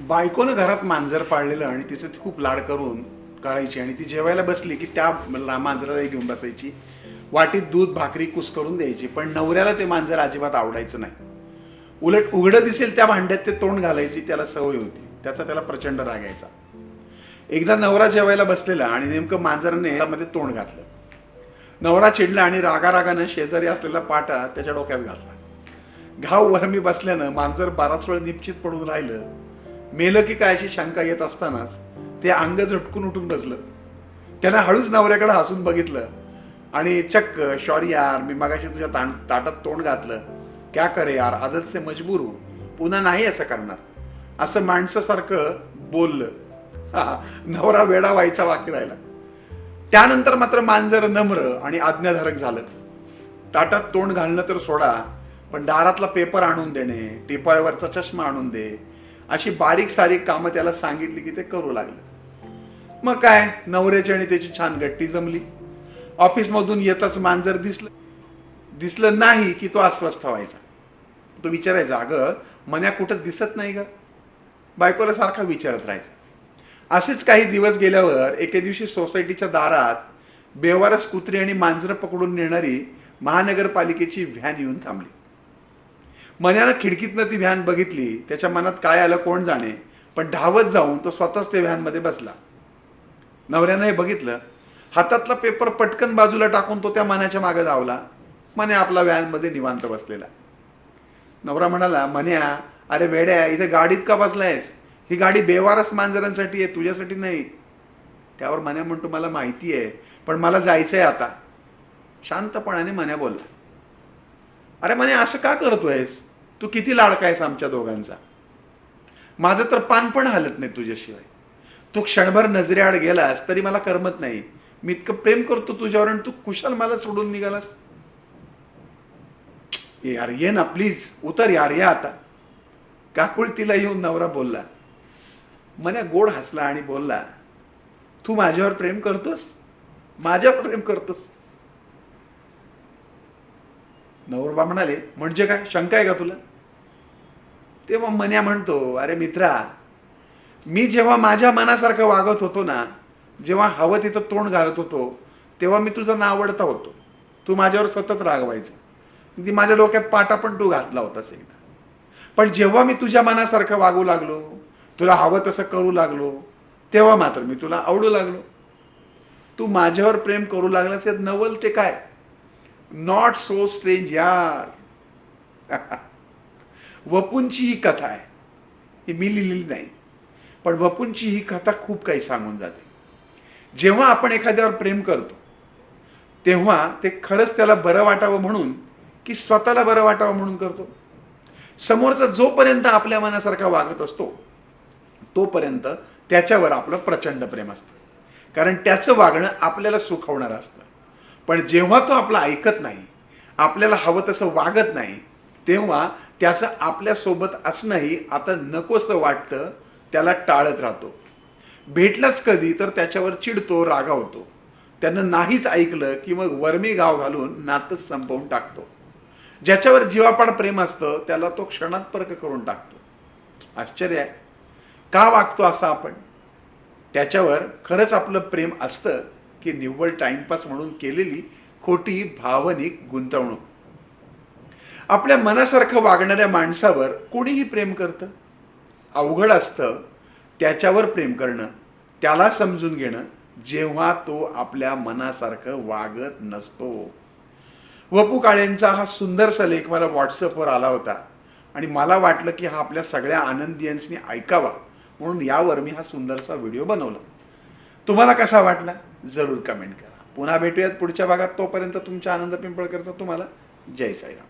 बायकोनं घरात मांजर पाळलेलं आणि तिचं ती खूप लाड करून करायची आणि ती जेवायला बसली की त्या ला- मांजराला घेऊन बसायची. वाटीत दूध भाकरी कुस करून द्यायची. पण नवऱ्याला ते मांजर अजिबात आवडायचं नाही. उलट उघडं दिसेल त्या भांड्यात ते तोंड घालायची त्याला सवय होती. त्याचा त्याला प्रचंड राग यायचा. एकदा नवरा जेवायला बसलेला आणि नेमकं मांजराने मध्ये तोंड घातलं. नवरा चिडला आणि रागारागानं शेजारी असलेला पाटा त्याच्या डोक्यात घातला. घाव वरमी बसल्यानं मांजर बराच वेळ निश्चित पडून राहिलं. मेलं की काय अशी शंका येत असतानाच ते अंग झटकून उठून बसलं. त्यानं हळूच नवऱ्याकडे हसून बघितलं आणि चक्क शॉरी यार मी मगाशी तुझ्या ताण ताटात तोंड घातलं. क्या करे यार आदत से मजबूर हो. पुन्हा नाही असं करणार. असं माणसासारखं बोललं. हा, नवरा वेडा व्हायचा बाकी राहिला. त्यानंतर मात्र मांजर नम्र आणि आज्ञाधारक झालं. ताटात तोंड घालणं तर सोडा पण दारातला पेपर आणून देणे टिपाळीवरचा चष्मा आणून दे अशी बारीक सारीक कामं त्याला सांगितली की ते करू लागलं. मग काय? नवऱ्याची आणि त्याची छान गट्टी जमली. ऑफिसमधून येतच मांजर दिसलं. दिसलं नाही की तो अस्वस्थ व्हायचा. तो विचारायचा अगं मन्या कुठं दिसत नाही ग? बायकोला सारखा विचारत राहायचा. असेच काही दिवस गेल्यावर एके दिवशी सोसायटीच्या दारात बेवारस कुत्री आणि मांजरं पकडून नेणारी महानगरपालिकेची व्हॅन येऊन थांबली. मनानं खिडकीतनं ती व्हॅन बघितली त्याच्या मनात काय आलं कोण जाणे पण धावत जाऊन तो स्वतःच त्या व्हॅनमध्ये बसला. नवऱ्यानं हे बघितलं हातातला पेपर पटकन बाजूला टाकून तो त्या मन्याच्या मागे धावला. मने आपला व्हॅनमध्ये निवांत बसलेला. नवरा म्हणाला मन्या अरे वेड्या इथे गाडीत का बसलायस? ही गाडी बेवारस मांजरांसाठी आहे तुझ्यासाठी नाही. त्यावर मन्या म्हणतो मला माहिती आहे पण मला जायचं आहे आता. शांतपणाने मन्या बोलला अरे मने असं का करतोयस? तू किती लाडका आहेस आमच्या दोघांचा? माझं तर पान पण हालत नाही तुझ्याशिवाय. तू क्षणभर नजरेआड गेलास तरी मला करमत नाही. मी इतकं प्रेम करतो तुझ्यावर आणि तू कुशाल मला सोडून निघालास. ए यार ये ना प्लीज उतर यार या आता. काकुळ तिला येऊन नवरा बोलला. मन्या गोड हसला आणि बोलला तू माझ्यावर प्रेम करतोस? माझ्यावर प्रेम करतोस? नवरबा म्हणाले म्हणजे काय? शंका आहे का तुला? तेव्हा मन्या म्हणतो अरे मित्रा मी जेव्हा माझ्या मनासारखं वागत होतो ना जेव्हा हवं तिथं तोंड घालत होतो तेव्हा मी तुझं नावडता होतो. तू माझ्यावर सतत रागवायचं. ती माझ्या डोक्यात पाटा पण तू घातला होतास एकदा. पण जेव्हा मी तुझ्या मनासारखं वागू लागलो तुला हवं तसं करू लागलो तेव्हा मात्र मी तुला आवडू लागलो. तू माझ्यावर प्रेम करू लागलास यात नवल ते काय? नॉट सो स्ट्रेंज यार. वपूंची ही कथा आहे. ही मी लिहिलेली नाही. पण वपूंची ही कथा खूप काही सांगून जाते. जेव्हा आपण एखाद्यावर प्रेम करतो तेव्हा ते खरंच त्याला बरं वाटावं म्हणून की स्वतःला बरं वाटावं म्हणून करतो. समोरचा जोपर्यंत आपल्या मनासारखा वागत असतो तोपर्यंत त्याच्यावर आपलं प्रचंड प्रेम असतं. कारण त्याचं वागणं आपल्याला सुखवणारं असतं. पण जेव्हा तो आपलं ऐकत नाही आपल्याला हवं तसं वागत नाही तेव्हा त्याचं आपल्यासोबत असणंही आता नकोसं वाटतं त्याला टाळत राहतो. भेटलाच कधी तर त्याच्यावर चिडतो रागावतो. त्यानं नाहीच ऐकलं की मग वर्मी गाव घालून नातच संपवून टाकतो. ज्याच्यावर जीवापाड प्रेम असतं त्याला तो क्षणात पर्क करून टाकतो. आश्चर्य आहे. का वागतो असं आपण? त्याच्यावर खरंच आपलं प्रेम असतं की निव्वळ टाइमपास म्हणून केलेली खोटी भावनिक गुंतवणूक. आपल्या मनासारखं वागणाऱ्या माणसावर कोणीही प्रेम करतं? अवघड असतं त्याच्यावर प्रेम करणं त्याला समजून घेणं जेव्हा तो आपल्या मनासारखं वागत नसतो. वपू काळेंचा हा सुंदरसा लेख मला व्हॉट्सअपवर आला होता आणि मला वाटलं की हा आपल्या सगळ्या आनंदियन्सनी ऐकावा म्हणून यावर मी हा सुंदरसा व्हिडिओ बनवला. तुम्हाला कसा वाटला? जरूर कमेंट करा. पुन्हा भेटूयात पुढच्या भागात. तोपर्यंत तुमच्या आनंद पिंपळकरचा तुम्हाला. जय साईराम.